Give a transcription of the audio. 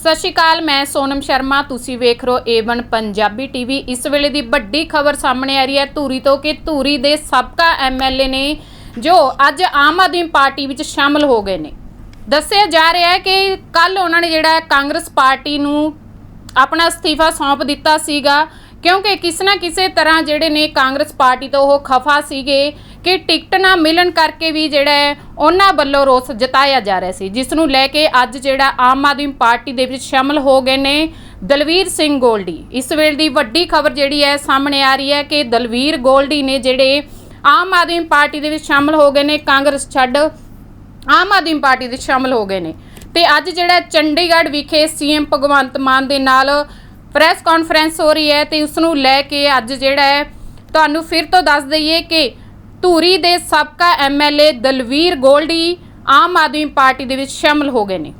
ਸਤਿ ਸ਼੍ਰੀ ਅਕਾਲ, ਮੈਂ ਸੋਨਮ ਸ਼ਰਮਾ। ਤੁਸੀਂ ਵੇਖ ਰਹੇ ਹੋ ਏਵਨ ਪੰਜਾਬੀ ਟੀਵੀ ਇਸ ਵੇਲੇ ਦੀ ਵੱਡੀ ਖਬਰ ਸਾਹਮਣੇ ਆ ਰਹੀ ਹੈ ਧੂਰੀ ਤੋਂ ਕਿ ਧੂਰੀ ਦੇ ਸਾਬਕਾ ਐਮਐਲਏ ਨੇ ਜੋ ਅੱਜ ਆਮ ਆਦਮੀ ਪਾਰਟੀ ਵਿੱਚ ਸ਼ਾਮਲ ਹੋ ਗਏ ਨੇ। ਦੱਸਿਆ ਜਾ ਰਿਹਾ ਹੈ ਕਿ ਕੱਲ ਉਹਨਾਂ ਨੇ ਜਿਹੜਾ ਕਾਂਗਰਸ ਪਾਰਟੀ ਨੂੰ ਆਪਣਾ ਅਸਤੀਫਾ ਸੌਂਪ ਦਿੱਤਾ ਸੀਗਾ, ਕਿਉਂਕਿ ਕਿਸ ਨਾ ਕਿਸੇ ਤਰ੍ਹਾਂ ਜਿਹੜੇ ਨੇ ਕਾਂਗਰਸ ਪਾਰਟੀ ਤੋਂ ਉਹ ਖਫਾ ਸੀਗੇ। ਕਿ ਟਿਕਟ ਨਾ ਮਿਲਣ ਕਰਕੇ ਵੀ ਜਿਹੜਾ ਹੈ, ਉਹਨਾਂ ਵੱਲੋਂ ਰੋਸ ਜਤਾਇਆ ਜਾ ਰਿਹਾ ਸੀ, ਜਿਸ ਨੂੰ ਲੈ ਕੇ ਅੱਜ ਜਿਹੜਾ ਆਮ ਆਦਮੀ ਪਾਰਟੀ ਦੇ ਵਿੱਚ ਸ਼ਾਮਲ ਹੋ ਗਏ ਨੇ ਦਲਵੀਰ ਸਿੰਘ ਗੋਲਡੀ। ਇਸ ਵੇਲੇ ਦੀ ਵੱਡੀ ਖਬਰ ਜਿਹੜੀ ਹੈ, ਸਾਹਮਣੇ ਆ ਰਹੀ ਹੈ ਕਿ ਦਲਵੀਰ ਗੋਲਡੀ ਨੇ ਜਿਹੜੇ ਆਮ ਆਦਮੀ ਪਾਰਟੀ ਦੇ ਵਿੱਚ ਸ਼ਾਮਲ ਹੋ ਗਏ ਨੇ, ਕਾਂਗਰਸ ਛੱਡ ਆਮ ਆਦਮੀ ਪਾਰਟੀ ਦੇ ਸ਼ਾਮਲ ਹੋ ਗਏ ਨੇ। ਤੇ ਅੱਜ ਜਿਹੜਾ ਚੰਡੀਗੜ੍ਹ ਵਿਖੇ ਸੀਐਮ ਭਗਵੰਤ ਮਾਨ ਦੇ ਨਾਲ ਪ੍ਰੈਸ ਕਾਨਫਰੰਸ ਹੋ ਰਹੀ ਹੈ ਤੇ ਉਸ ਨੂੰ ਲੈ ਕੇ ਅੱਜ ਜਿਹੜਾ ਹੈ, ਤੁਹਾਨੂੰ ਫਿਰ ਤੋਂ ਦੱਸ ਦਈਏ ਕਿ ਧੂਰੀ ਦੇ ਸਾਬਕਾ ਐਮਐਲਏ ਦਲਵੀਰ ਗੋਲਡੀ ਆਮ ਆਦਮੀ ਪਾਰਟੀ ਦੇ ਵਿੱਚ ਸ਼ਾਮਲ ਹੋ ਗਏ ਨੇ।